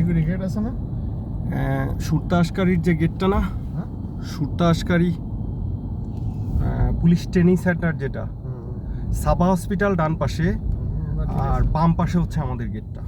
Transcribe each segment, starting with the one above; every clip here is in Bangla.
সিকিউরিটি গেট আছে না? সুরতা আসকারির যে গেটটা না? হ্যাঁ? সুরতা আসকারি পুলিশ ট্রেনিং সেন্টার যেটা। সাবা হসপিটাল ডান পাশে আর বাম পাশে হচ্ছে আমাদের গেটটা।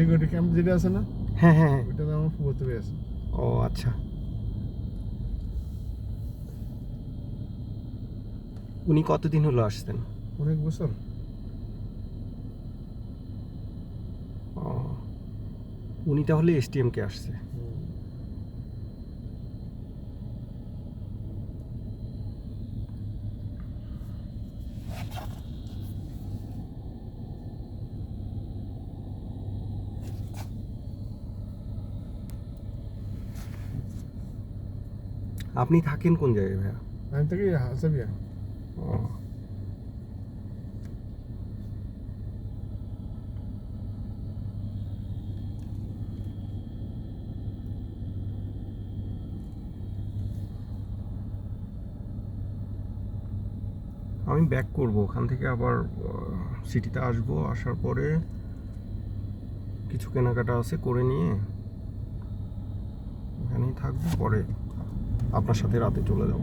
সিকিউরিটি ক্যাম্প যেটা আছে না? হ্যাঁ হ্যাঁ ওটা ওইটা আমার ফুবতে আছে। ও আচ্ছা। উনি কতদিন হলো আসতেন অনেক বছর। ও উনি তাহলে এসটিএম কে আসছে আপনি থাকেন কোন জায়গায় ভাইয়া? আমি থেকে হাসাবিয়া। ও। আমি ব্যাক করব ওখান থেকে আবার সিটিতে আসব আসার পরে কিছু কেনাকাটা আছে করে নিয়ে এখানেই থাকব পরে। আপনার সাথে রাতে চলে যাব।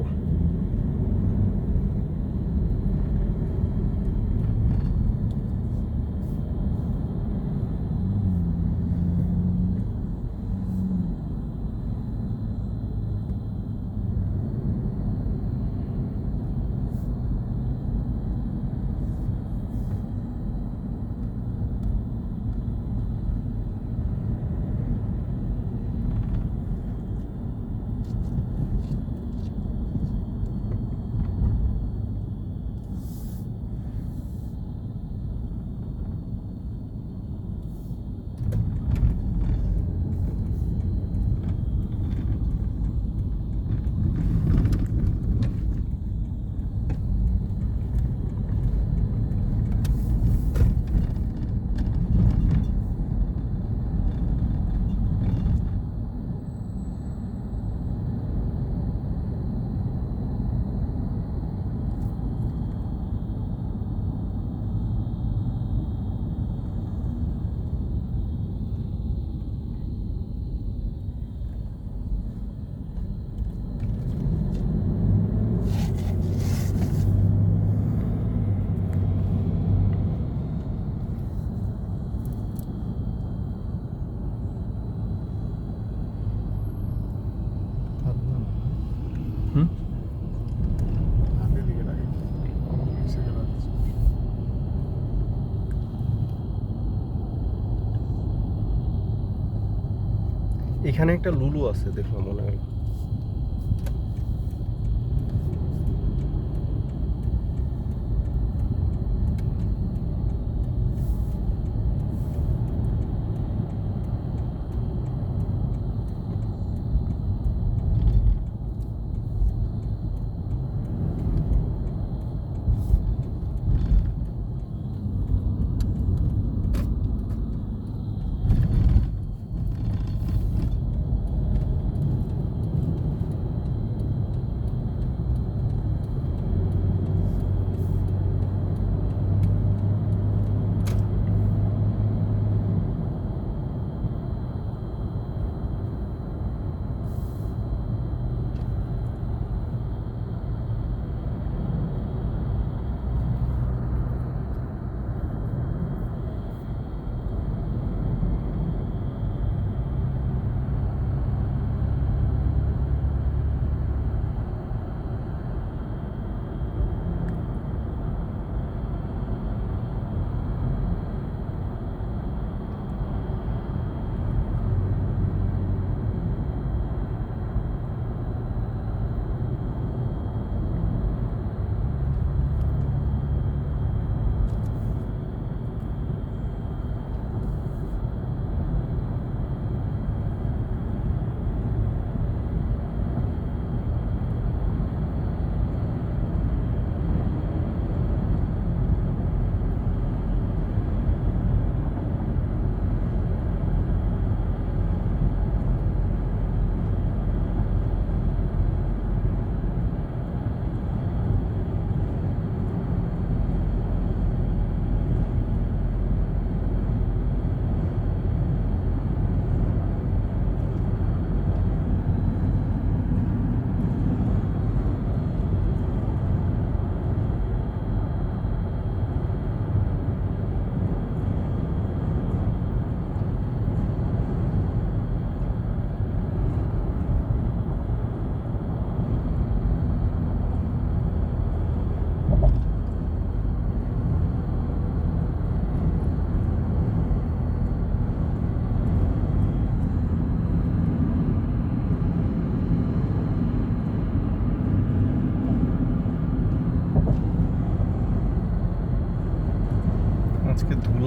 এখানে একটা লুলু আছে দেখলাম মনে হয়।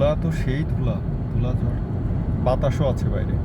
ধুলা তো সেই ধুলা ধুলা ঝড় বাতাসও আছে বাইরে।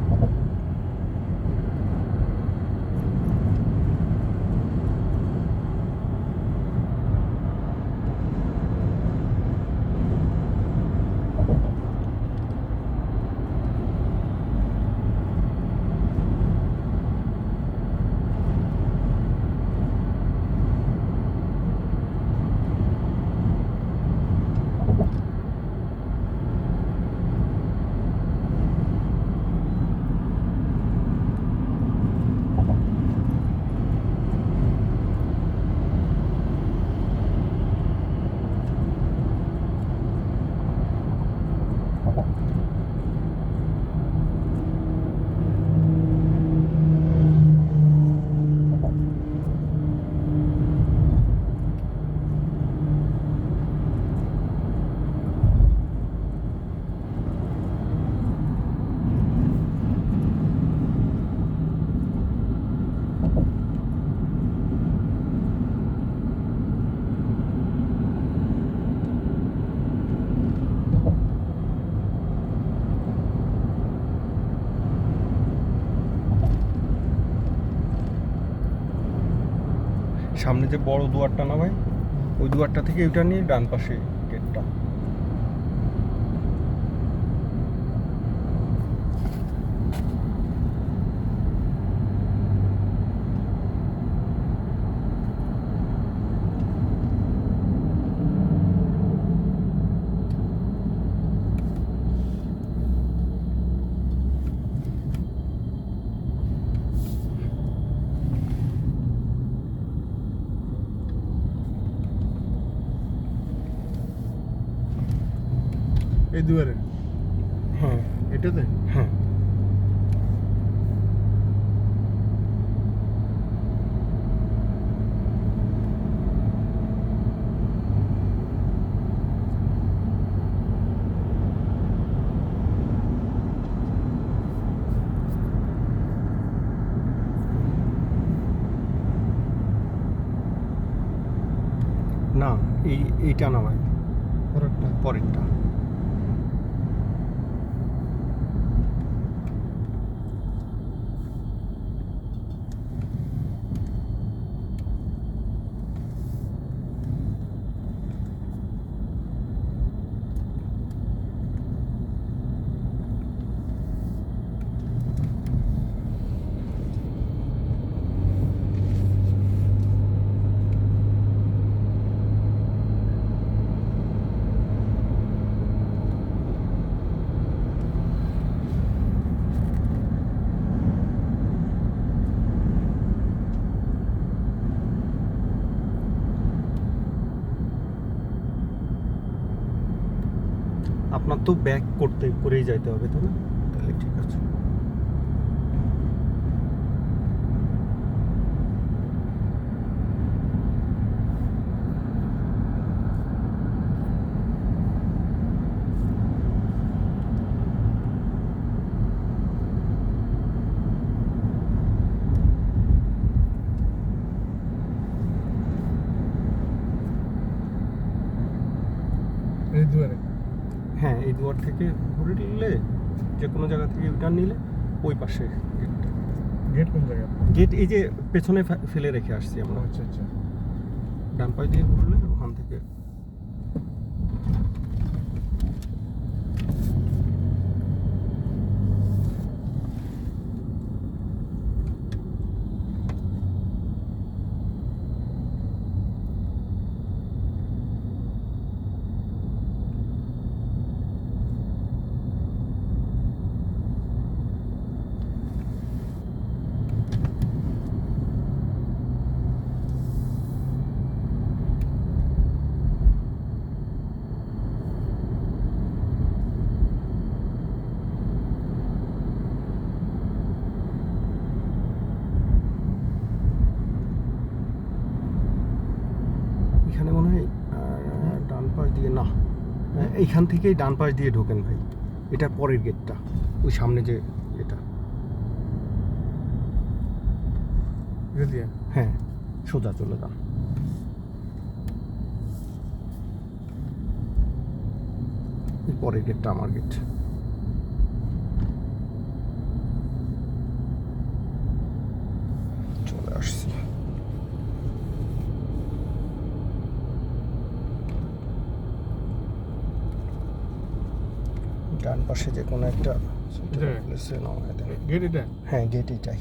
সামনে যে বড় দুয়ারটা না ভাই ওই দুয়ারটা থেকে ওইটা নিয়ে ডান পাশে গেটটা এই দুয়ারে। হ্যাঁ। এটাতে? হ্যাঁ। না এই এইটা না ভাই। পরেরটা। পরেরটা। আপনার তো ব্যাক করতে করেই যাইতে হবে তাই না? তাহলে ঠিক আছে এই দুয়ারে হ্যাঁ এই দুয়ার থেকে ঘুরে নিলে যে কোনো জায়গা থেকে রিটার্ন নিলে ওই পাশে গেটটা গেট কোন জায়গায়? গেট এই যে পেছনে ফেলে রেখে আসছি আমরা। আচ্ছা আচ্ছা। ডান পাশ দিয়ে ঘুরলে ওখান থেকে এখানে মনে হয় ডান পাশ দিয়ে না। এইখান থেকেই ডান পাশ দিয়ে ঢোকেন ভাই। এটা পরের গেটটা ওই সামনে যে এটা। এটা হ্যাঁ সোজা চলে যান। পরের গেটটা আমার গেট। চলে আসছি। ডান পাশে যে কোনো একটা হ্যাঁ গেট এটাই।